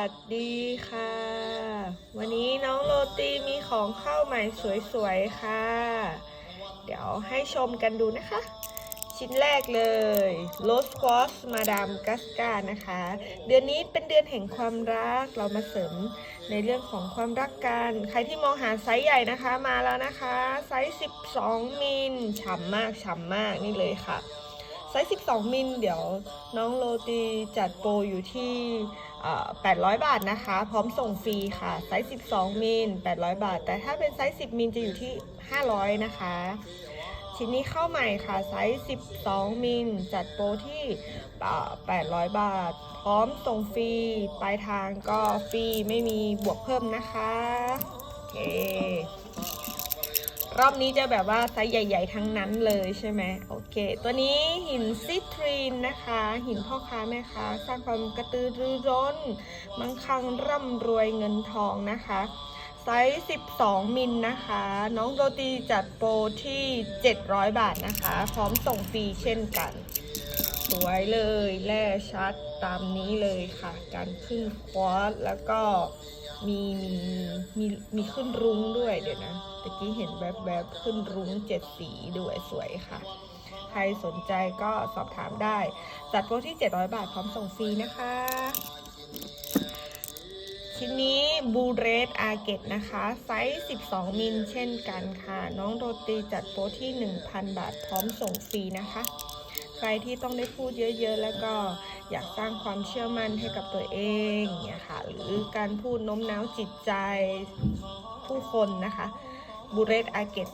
วัสดีค่ะ วันนี้น้องโรตีมีของเข้าใหม่สวยๆค่ะ เดี๋ยวให้ชมกันดูนะคะ ชิ้นแรกเลย Rose Quartz Madame Gasca นะคะ เดือนนี้เป็นเดือนแห่งความรักเรามาเสริมในเรื่องของความรักกัน ใครที่มองหาไซส์ใหญ่นะคะมาแล้วนะคะ ไซส์ 12 มิลฉ่ำมากฉ่ำมากนี่เลยค่ะ ไซส์ 12 มิลเดี๋ยวน้องโรตีจัดโปรอยู่ที่ 800 บาทนะคะ พร้อมส่งฟรีค่ะ ไซส์ 12 มิล 800 บาท แต่ถ้าเป็นไซส์ 10 มิลจะอยู่ที่ 500 นะคะ ชิ้นนี้เข้าใหม่ค่ะ ไซส์ 12 มิล จัดโปรที่ 800 บาท พร้อมส่งฟรี ปลายทางก็ฟรี ไม่มีบวกเพิ่มนะคะ โอเค รอบนี้จะแบบว่าไซส์ใหญ่ ๆ ทั้งนั้นเลยใช่ไหมโอเค ตัวนี้หินซิตรีนนะคะ หินพ่อค้าแม่ค้าสร้างความกระตือรือร้นมั่งคั่งร่ำรวยเงินทองนะคะไซส์ 12 มิลนะคะ น้องโรตีจัดโปรที่ 700 บาทนะคะ พร้อมส่งฟรีเช่นกัน สวยเลยแร่ชัดตามนี้เลยค่ะ การขึ้นควอตแล้วก็ มีมีมีมีขึ้นรุ้งด้วยเดี๋ยวนะตะกี้เห็นแบบแบบขึ้นรุ้งเจ็ดสีด้วยสวยค่ะ ใครสนใจก็สอบถามได้ จัดโปรที่ 700 บาทพร้อมส่งฟรีนะคะ ชิ้นนี้บูเรสอาเกตนะคะ ไซส์ 12 มิลเช่นกันค่ะ น้องโรตีจัดโปรที่ 1,000 บาทพร้อมส่งฟรีนะคะ ใครที่ต้องได้พูดเยอะๆ แล้วก็ อยากสร้างความเชื่อมั่นให้กับตัวเองเนี่ยค่ะหรือการพูดโน้มน้าวจิตใจผู้คนนะคะบูเรสอาเกต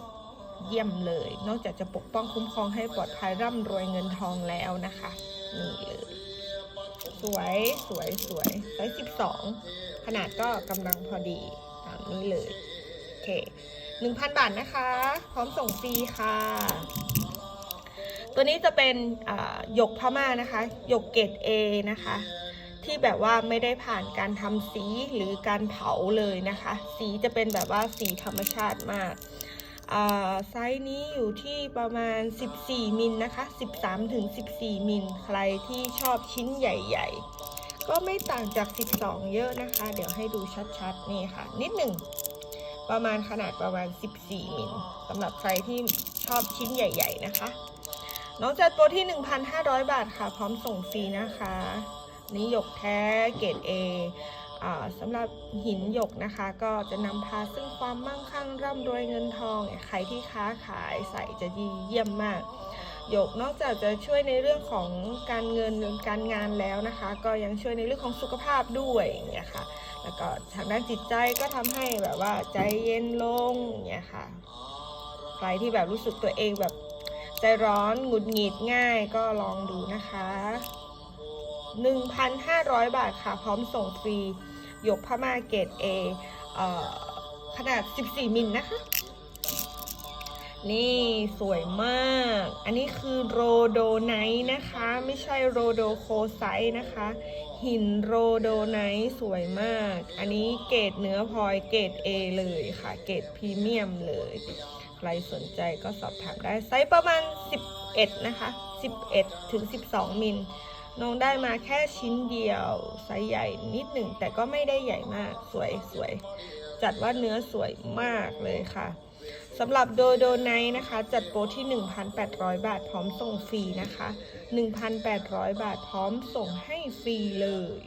เยี่ยมเลย นอกจากจะปกป้องคุ้มครองให้ปลอดภัยร่ำรวยเงินทองแล้วนะคะนี่เลยสวยสวยสวยไซส์12ขนาดก็กำลังพอดีตามนี้เลย โอเค1,000บาทนะคะ พร้อมส่งฟรีค่ะ ตัวนี้จะเป็นหยกพม่านะคะหยกเกรด A นะคะ ที่แบบว่าไม่ได้ผ่านการทำสีหรือการเผาเลยนะคะ สีจะเป็นแบบว่าสีธรรมชาติมากไซส์นี้อยู่ที่ประมาณ 14 มิลนะคะ 13ถึง14 มิล ใครที่ชอบชิ้นใหญ่ ๆ ก็ไม่ต่างจาก 12 เยอะนะคะ เดี๋ยวให้ดูชัดๆ นี่ค่ะ นิดหนึ่ง ประมาณขนาดประมาณ 14 มิลสำหรับใครที่ชอบชิ้นใหญ่ ๆ นะคะ น้องจัดโปรที่ 1,500 บาทค่ะ พร้อมส่งฟรีนะคะ นี่หยกแท้เกรด A อ่าสำหรับหินหยกนะคะก็จะนำพาซึ่งความมั่งคั่งร่ำรวยเงินทอง ใครที่ค้าขายใส่จะดีเยี่ยมมากหยกนอกจากจะช่วยในเรื่องของการเงินการงานแล้วนะคะ ก็ยังช่วยในเรื่องของสุขภาพด้วยอย่างเงี้ยค่ะ แล้วก็ทางด้านจิตใจก็ทำให้แบบว่าใจเย็นลงอย่างเงี้ยค่ะใครที่แบบรู้สึกตัวเองแบบ ใจร้อนหงุดหงิดง่ายก็ลองดูนะคะ 1,500 บาทค่ะ พร้อมส่งฟรี ยกพม่าเกรด A เอ่อขนาด 14 มิลนะคะ นี่สวยมาก อันนี้คือโรโดไนท์นะคะ ไม่ใช่โรโดโคไซต์นะคะ หินโรโดไนท์สวยมาก อันนี้เกรดเนื้อพลอยเกรด A เลยค่ะ เกรดพรีเมียมเลย รสนใจก็สอบถามได้ไซส์ประมาณ 11 นะคะ 11 ถึง 12 มิลน้องได้มาแค่ชิ้นเดียวไซส์ใหญ่นิดหนึ่ง แต่ก็ไม่ได้ใหญ่มากสวยสวย จัดว่าเนื้อสวยมากเลยค่ะสำหรับโดโดไนนะคะ จัดโปรที่ 1,800 บาทพร้อมส่งฟรีนะคะ 1,800 บาทพร้อมส่งให้ฟรีเลย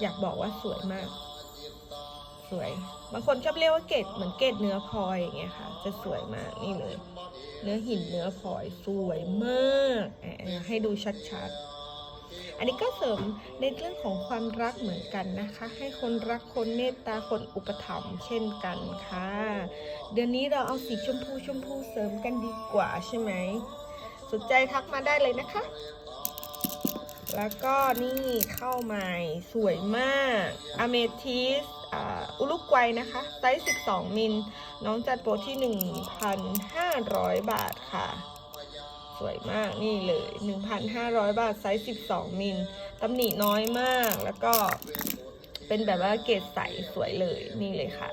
อยากบอกว่าสวยมาก สวย บางคนชอบเรียกว่าเกรดเหมือนเกรดเนื้อพลอยอย่างเงี้ยค่ะ จะสวยมากนี่เลย เนื้อหินเนื้อพลอยสวยมากให้ดูชัดๆอันนี้ก็เสริมในเรื่องของความรักเหมือนกันนะคะ ให้คนรักคนเมตตาคนอุปถัมภ์เช่นกันค่ะ เดือนนี้เราเอาสีชมพูชมพูเสริมกันดีกว่าใช่ไหมสนใจทักมาได้เลยนะคะ แล้วก็นี่เข้าใหม่สวยมากอเมทิส อุลุกวัยนะคะ ไซส์ 12 มิล น้องจัดโปรที่ 1,500 บาทค่ะ สวยมากนี่เลย 1,500 บาท ไซส์ 12 มิล ตำหนิน้อยมาก แล้วก็เป็นแบบว่าเกรดใสสวยเลยนี่เลยค่ะ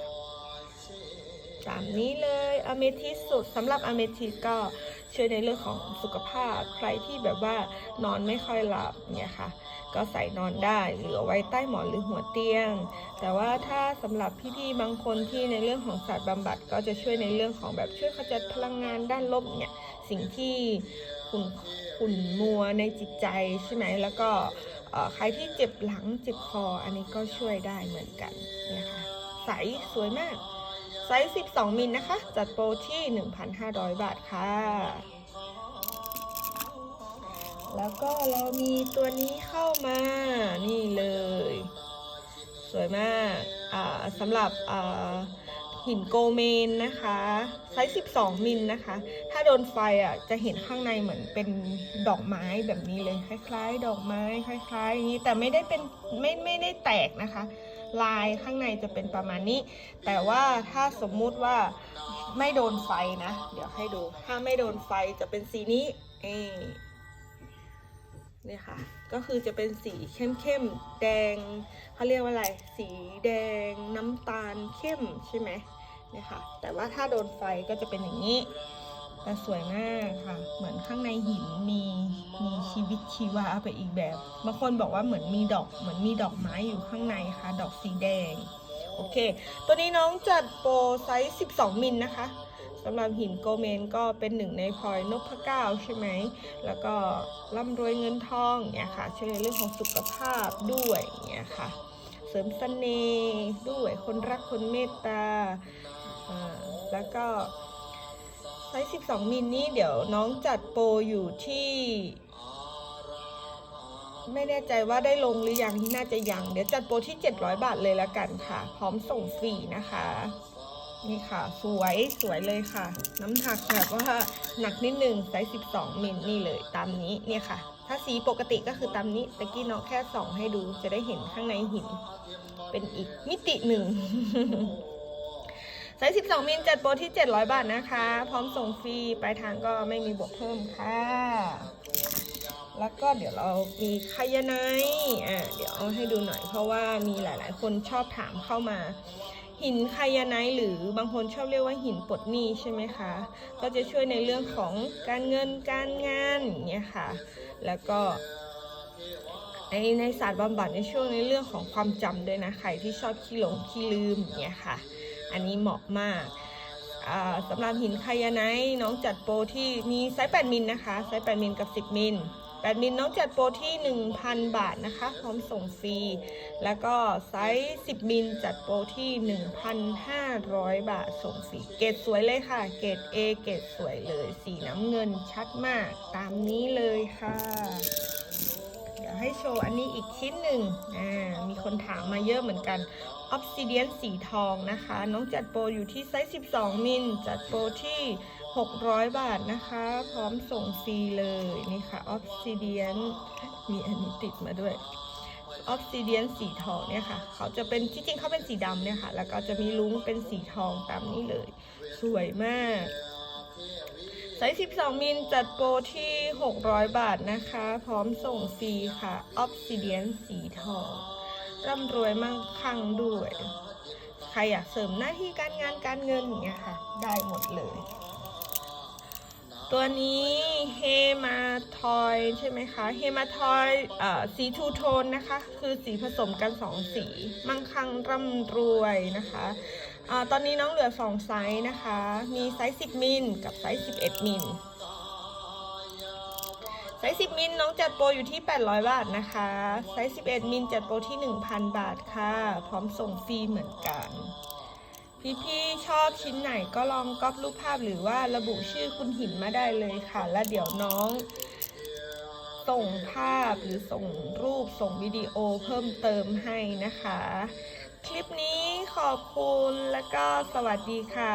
ตามนี้เลยอเมทิสสุดสำหรับอเมทิสก็ช่วยในเรื่องของสุขภาพ ใครที่แบบว่านอนไม่ค่อยหลับเนี่ยค่ะ ก็ใส่นอนได้หรือเอาไว้ใต้หมอนหรือหัวเตียง แต่ว่าถ้าสำหรับพี่ๆบางคนที่ในเรื่องของศาสตร์บำบัด ก็จะช่วยในเรื่องของแบบช่วยขจัดพลังงานด้านลบเนี่ยสิ่งที่ขุ่นขุ่นมัวในจิตใจใช่ไหมแล้วก็ใครที่เจ็บหลังเจ็บคออันนี้ก็ช่วยได้เหมือนกันเนี่ยค่ะใสสวยมากไซส์ 12 มิลนะคะ จัดโปรที่ 1,500 บาทค่ะ แล้วก็เรามีตัวนี้เข้ามา นี่เลย สวยมากสำหรับหินโกเมนนะคะไซส์ 12 มิลนะคะ ถ้าโดนไฟอะจะเห็นข้างในเหมือนเป็นดอกไม้แบบนี้เลย คล้าย ๆ ดอกไม้ คล้ายๆอย่างนี้ แต่ไม่ได้เป็นไม่ไม่ได้แตกนะคะ ลายข้างในจะเป็นประมาณนี้ แต่ว่าถ้าสมมุติว่าไม่โดนไฟนะ เดี๋ยวให้ดู ถ้าไม่โดนไฟจะเป็นสีนี้ เอ เนี่ยค่ะ ก็คือจะเป็นสีเข้มๆ แดงเขาเรียกว่าอะไร สีแดงน้ำตาลเข้มใช่ไหมเนี่ยค่ะ แต่ว่าถ้าโดนไฟก็จะเป็นอย่างนี้แต่สวยมากค่ะ เหมือนข้างในหินมีมีชีวิตชีวาไปอีกแบบ บางคนบอกว่าเหมือนมีดอกเหมือนมีดอกไม้อยู่ข้างในค่ะ ดอกสีแดง โอเค ตัวนี้น้องจัดโปรไซส์ 12 มิลนะคะ สำหรับหินโกเมนก็เป็นหนึ่งในพลอยนพเก้าใช่ไหม แล้วก็ร่ำรวยเงินทองเนี่ยค่ะช่วยในเรื่องของสุขภาพด้วยเนี่ยค่ะ เสริมเสน่ห์ด้วยคนรักคนเมตตาแล้วก็ไซส์12 มิลนี่เดี๋ยวน้องจัดโปรอยู่ที่ไม่แน่ใจว่าได้ลงหรือยังที่น่าจะยัง เดี๋ยวจัดโปรที่ 700 บาทเลยละกันค่ะ พร้อมส่งฟรีนะคะ นี่ค่ะ สวยสวยเลยค่ะ น้ำหนักแบบว่าหนักนิดนึงไซส์12มิลนี่เลยตามนี้เนี่ยค่ะ ถ้าสีปกติก็คือตามนี้ตะกี้น้องแค่ส่องให้ดูจะได้เห็นข้างในหิน เป็นอีกมิติหนึ่งไซส์12มิลจัดโปรที่ 700 บาทนะคะ พร้อมส่งฟรีปลายทางก็ไม่มีบวกเพิ่มค่ะ แล้วก็เดี๋ยวเรามีไคยาไนอะเดี๋ยวเอาให้ดูหน่อยเพราะว่ามีหลาย ๆ คนชอบถามเข้ามา หินไคยาไนท์หรือบางคนชอบเรียกว่าหินปลดหนี้ใช่ไหมคะ ก็จะช่วยในเรื่องของการเงินการงานอย่างเงี้ยค่ะ แล้วก็ในในศาสตร์บำบัดในช่วงในเรื่องของความจำด้วยนะใครที่ชอบขี้หลงขี้ลืมอย่างเงี้ยค่ะ อันนี้เหมาะมากสำหรับหินไคยาไนท์น้องจัดโปรที่มีไซส์ 8 มิลนะคะ ไซส์ 8 มิลกับ 10 มิล 8มิลน้องจัดโปรที่ 1,000 บาทนะคะ พร้อมส่งฟรี แล้วก็ไซส์ 10 มิลจัดโปรที่ 1,500 บาทส่งฟรี เกรดสวยเลยค่ะ เกรด A เกรดสวยเลย สีน้ำเงินชัดมากตามนี้เลยค่ะ เดี๋ยวให้โชว์อันนี้อีกชิ้นหนึ่งอ่ามีคนถามมาเยอะเหมือนกันออ s ซิเดียนสีทองนะคะ น้องจัดโปรอยู่ที่ไซส์ 12 มิลจัดโปรที่ 600 บาทนะคะ พร้อมส่งฟรีเลย นี่ค่ะออ s ซิเดียนมีอันนี้ติดมาด้วยออ s ซิเดียนสีทองเนี่ยค่ะ เขาจะเป็นที่จริงเขาเป็นสีดำเนี่ยค่ะ แล้วก็จะมีลุ้งเป็นสีทองตามนี้เลย สวยมากไซส์ 12 มิลจัดโปรที่ 600 บาทนะคะ พร้อมส่งฟรีค่ะออ s ซิเดียนสีทองร่ำรวยมั่งคั่งด้วย ใครอยากเสริมหน้าที่การงานการเงินอย่างเงี้ยค่ะ ได้หมดเลย ตัวนี้เฮมาทอยใช่ไหมคะเฮมาทอยเอ่อสีทูโทนนะคะ คือสีผสมกันสองสี มั่งคั่งร่ำรวยนะคะอาตอนนี้น้องเหลือ2ไซส์นะคะ มีไซส์ 10 มิลกับไซส์ 11 มิลไซส์ 10 มิลน้องจัดโปรอยู่ที่ 800 บาทนะคะ ไซส์ 11 มิลจัดโปรที่ 1,000 บาทค่ะ พร้อมส่งฟรีเหมือนกัน พี่ๆชอบชิ้นไหนก็ลองก๊อปรูปภาพหรือว่าระบุชื่อคุณหินมาได้เลยค่ะ แล้วเดี๋ยวน้อง ส่งภาพหรือส่งรูปส่งวิดีโอเพิ่มเติมให้นะคะ คลิปนี้ขอบคุณแล้วก็สวัสดีค่ะ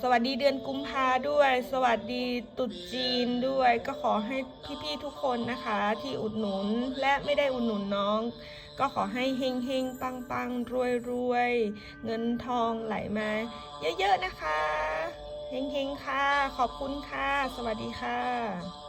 สวัสดีเดือนกุมภาด้วย สวัสดีตุดจีนด้วย ก็ขอให้พี่ๆทุกคนนะคะ ที่อุดหนุนและไม่ได้อุดหนุนน้อง ก็ขอให้เฮงเฮงปังปังรวยรวยเงินทองไหลมา เยอะๆนะคะเฮงเฮงๆค่ะ ขอบคุณค่ะ สวัสดีค่ะ